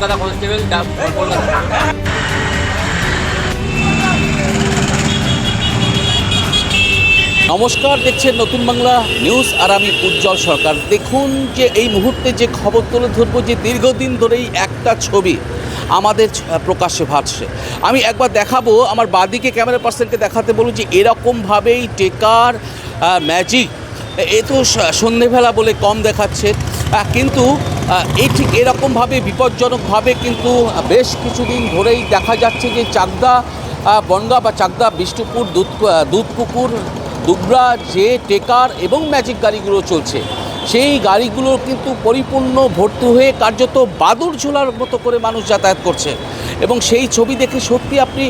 Kolkata constable নমস্কার, দেখছেন নতুন বাংলা নিউজ আর আমি উজ্জ্বল সরকার। দেখুন যে এই মুহূর্তে যে খবর তুলে ধরবো যে দীর্ঘদিন ধরেই একটা ছবি আমাদের প্রকাশ্যে ভাসছে। আমি একবার দেখাবো, আমার বাদিকে ক্যামেরা পার্সনকে দেখাতে বলুন যে এরকমভাবেই টেকার ম্যাজিক, এ তো সন্ধেবেলা বলে কম দেখাচ্ছে। কিন্তু এই ঠিক এরকমভাবে বিপজ্জনকভাবে কিন্তু বেশ কিছুদিন ধরেই দেখা যাচ্ছে যে চাকদা বনগা বা চাকদা, বিষ্ণুপুর, দুধ দুধপুকুর, দুবরা, যে টেকার এবং ম্যাজিক গাড়িগুলো চলছে, সেই গাড়িগুলো কিন্তু পরিপূর্ণ ভর্তি হয়ে কার্যত বাদুর ঝোলার মতো করে মানুষ যাতায়াত করছে। এবং সেই ছবি দেখে সত্যি আপনি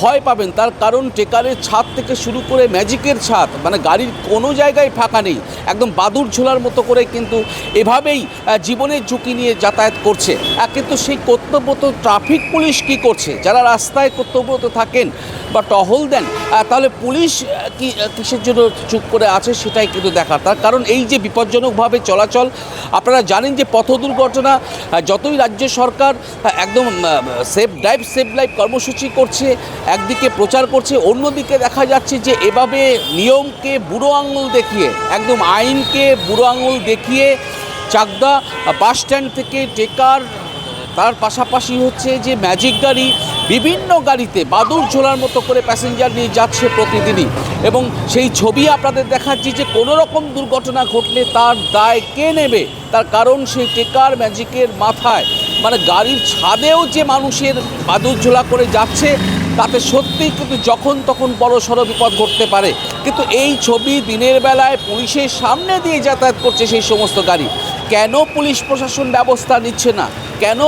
ভয় পাবেন। তার কারণ টেকারের ছাদ থেকে শুরু করে ম্যাজিকের ছাদ মানে গাড়ির কোনো জায়গায় ফাঁকা নেই। একদম বাদুর ঝোলার মতো করে কিন্তু এভাবেই জীবনের ঝুঁকি নিয়ে যাতায়াত করছে। কিন্তু সেই কর্তব্যরত ট্রাফিক পুলিশ কি করছে? যারা রাস্তায় কর্তব্যরত থাকেন বা টহল দেন তাহলে পুলিশ কি কিসের জন্য চুপ করে আছে সেটাই কিন্তু দেখার। তার কারণ এই যে বিপজ্জনকভাবে চলাচল, আপনারা জানেন যে পথ দুর্ঘটনা যতই রাজ্য সরকার একদম সেফ ড্রাইভ, সেভ লাইফ কর্মসূচি করছে, একদিকে প্রচার করছে, অন্যদিকে দেখা যাচ্ছে যে এভাবে নিয়মকে বুড়ো আঙুল দেখিয়ে, একদম আইনকে বুড়ো আঙুল দেখিয়ে চাকদা বাস স্ট্যান্ড থেকে টেকার, তার পাশাপাশি হচ্ছে যে ম্যাজিক গাড়ি, বিভিন্ন গাড়িতে বাদুর ঝোলার মতো করে প্যাসেঞ্জার নিয়ে যাচ্ছে প্রতিদিনই। এবং সেই ছবি আপনাদের দেখাচ্ছি যে কোনো রকম দুর্ঘটনা ঘটলে তার দায় কে নেবে? তার কারণ সেই টেকার ম্যাজিকের মাথায়। মানে গাড়ির ছাদেও যে মানুষের বাদুর ঝোলা করে যাচ্ছে, তাতে সত্যিই কিন্তু যখন তখন বড় সড়ো বিপদ ঘটতে পারে। কিন্তু এই ছবি দিনের বেলায় পুলিশের সামনে দিয়ে যাতায়াত করছে সেই সমস্ত গাড়ি। কেন পুলিশ প্রশাসন ব্যবস্থা নিচ্ছে না? কেন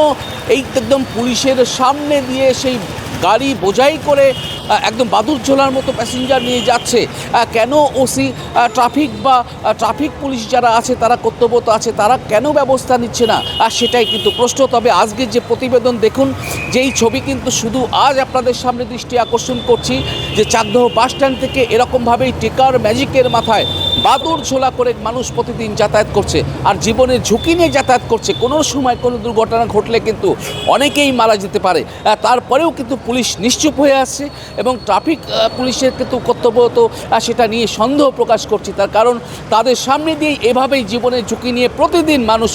এই একদম পুলিশের সামনে দিয়ে সেই গাড়ি বোঝাই করে একদম বাদুর ঝোলার মতো প্যাসেঞ্জার নিয়ে যাচ্ছে। কেন ওসি ট্রাফিক বা ট্রাফিক পুলিশ যারা আছে, তারা কর্তব্যত আছে, তারা কেন ব্যবস্থা নিচ্ছে না? আর সেটাই কিন্তু প্রশ্ন। তবে আজকের যে প্রতিবেদন, দেখুন, যেই ছবি কিন্তু শুধু আজ আপনাদের সামনে দৃষ্টি আকর্ষণ করছি, যে চাকদহ বাস স্ট্যান্ড থেকে এরকমভাবেই টেকার ম্যাজিকের মাথায় বাদুর ঝোলা করে মানুষ প্রতিদিন যাতায়াত করছে আর জীবনের ঝুঁকি নিয়ে যাতায়াত করছে। কোনো সময় কোনো দুর্ঘটনা ঘটলে কিন্তু অনেকেই মারা যেতে পারে। তারপরেও কিন্তু পুলিশ নিশ্চুপ হয়ে আসছে এবং ট্রাফিক পুলিশের কিন্তু কর্তব্য তো সেটা নিয়ে সন্দেহ প্রকাশ করছে। তার কারণ তাদের সামনে দিয়ে এভাবেই জীবনের ঝুঁকি নিয়ে প্রতিদিন মানুষ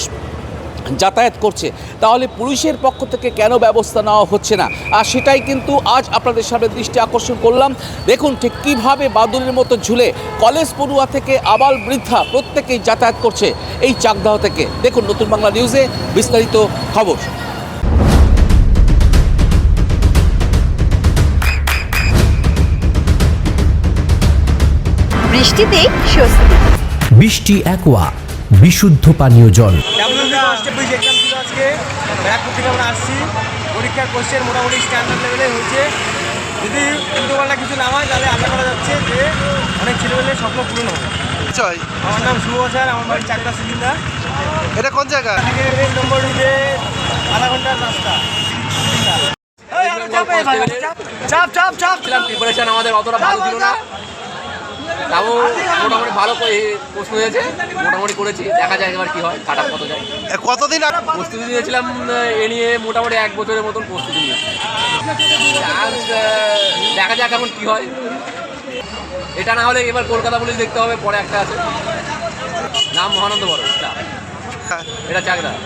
যাতায়াত করছে তাহলে পুলিশের পক্ষ থেকে কেন ব্যবস্থা নেওয়া হচ্ছে না? আর সেটাই কিন্তু আজ আপনাদের সামনে দৃষ্টি আকর্ষণ করলাম। দেখুন ঠিক কীভাবে বাদুরের মতো ঝুলে কলেজ পড়ুয়া থেকে আবাল বৃদ্ধা প্রত্যেকেই যাতায়াত করছে এই চাকদাহ থেকে। দেখুন নতুন বাংলা নিউজে বিস্তারিত খবর। বৃষ্টিতে স্বস্তি। বৃষ্টি অ্যাকোয়া বিশুদ্ধ পানীয় জল। ডাব্লিউবি কনস্টেবল এক্সাম ছিল আজকে। ব্যারাকপুর থেকে আমরা আসছি। পরীক্ষার কোশ্চেন মোটামুটি স্ট্যান্ডার্ড লেভেলে হয়েছে। যদি উল্টোপাল্টা কিছু না হয় তাহলে আশা করা যাচ্ছে যে অনেক ছেলেমেয়ের স্বপ্ন পূরণ হবে। আমার নাম শুভ স্যার আমার বাড়ি চারটা সিলিন্ডার। এটা কোন জায়গা? এই নম্বর রুটে আধা ঘণ্টার রাস্তা। চাপ চাপ। চাপ প্রিপারেশন আমাদের অতটা ভালো ছিল না। তাও মোটামুটি ভালো প্রশ্ন হয়েছে। মোটামুটি করেছি। দেখা যায় এবার কি হয় কাটা কত যায়। কতদিন প্রস্তুতি নিয়েছিলাম এ নিয়ে মোটামুটি এক বছরের মতন প্রস্তুতি নিয়েছি। আহ, দেখা যাক এখন কি হয়। এটা না হলে এবার কলকাতা পুলিশ দেখতে হবে পরে একটা আছে। নাম মহানন্দ বড় এটা চাকদা।